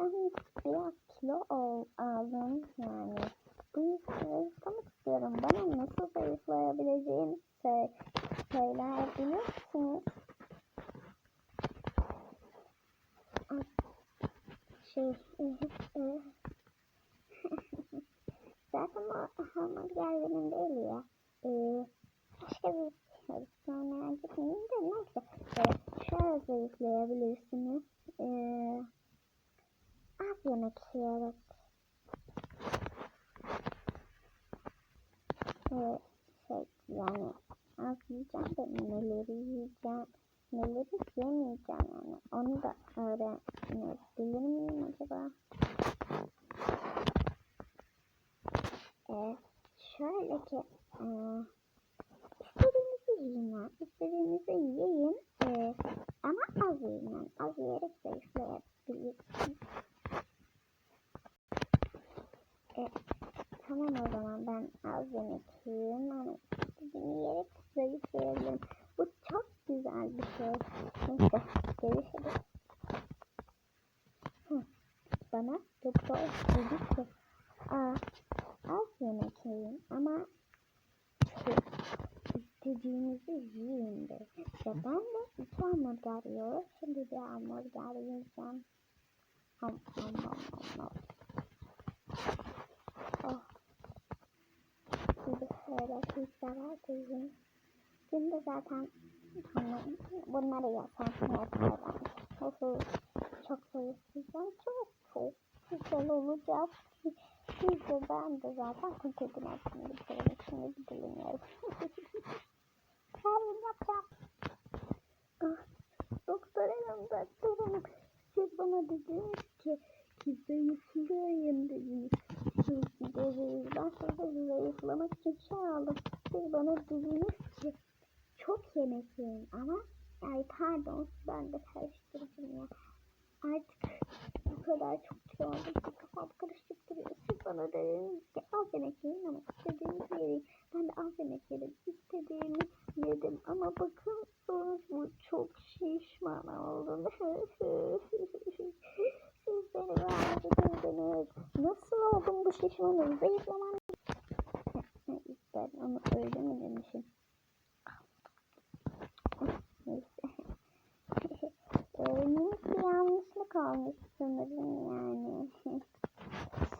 Ben biraz kilo ol, aldım yani. Bu zayıflamak istiyorum. Bana nasıl zayıflayabileceğim şey, şeyler bilir misiniz? Şey, zaten o hamburger benim değil ya. Ee, başka bir restoranlara gitmeyeyim de neyse. Ee, şöyle zayıflayabilirsiniz. Ee, yemek yiyerek. Ee, şey yani az yiyeceğim de neleri yiyeceğim, neleri yemeyeceğim yani. Onu da öğrenebilir miyim acaba? Ee, şöyle ki e, istediğinizi yiyin ya. İstediğinizi yiyin. E, ama az yiyin yani. Az yiyerek zayıflayabilirsiniz. E, tamam o zaman ben ama istediğimi yiyerek zayıflayabilirim. Bu çok güzel bir şey. Neyse görüşürüz. Hı, bana doktor dedi ki Aa, az yemek yiyin ama şey, istediğinizi yiyin de. İşte ben de iki hamburger yiyorum. Şimdi bir hamburger yiyeceğim. Ham ham ham ham. Oh. Şimdi şöyle koyayım. Şimdi zaten hani bunları yaparsın yaparım. Çok zayıflayacağım. Çok çok güzel olacak. Biz de ben de zaten paketin altını bitirdim. Şimdi bir dilim yerim. Kendim yapacağım. Ah, doktor yanımda durun. Siz bana dediniz ki ki zayıflayayım dediniz. Siz gideriz. Ben şurada zayıflamak için şey aldım. Bana dediniz ki çok yemek yiyin ama ay pardon ben de karıştırdım ya. Artık bu kadar çok kilo aldım ki kafam karışık. Siz bana dediniz ki az yemek yiyin ama istediğinizi yiyin. Ben de az yemek yedim. İstediğimi yedim ama bakın sonuç bu çok şişman oldum. Siz beni merak edildiniz. Nasıl oldum bu şişmanım? Zayıflamam. Ben onu öyle mi demişim? Neyse. Ee, minik bir yanlışlık olmuş sanırım yani.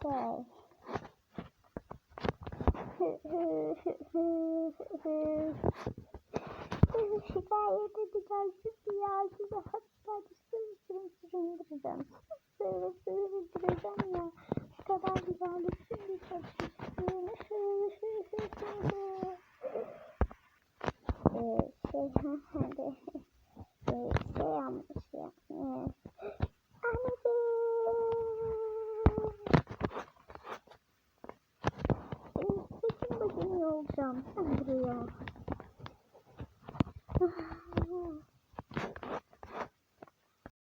Şey. Şikayet edeceğim şimdi ya size hastanede sürüm sürüm süründüreceğim. Sürüm süründüreceğim ya. Kadar güzellik şimdi çok. Ee, şey hadi e, şey yapmış ya. E, anneciğim. E, saçım başım yolacağım. Sen buraya.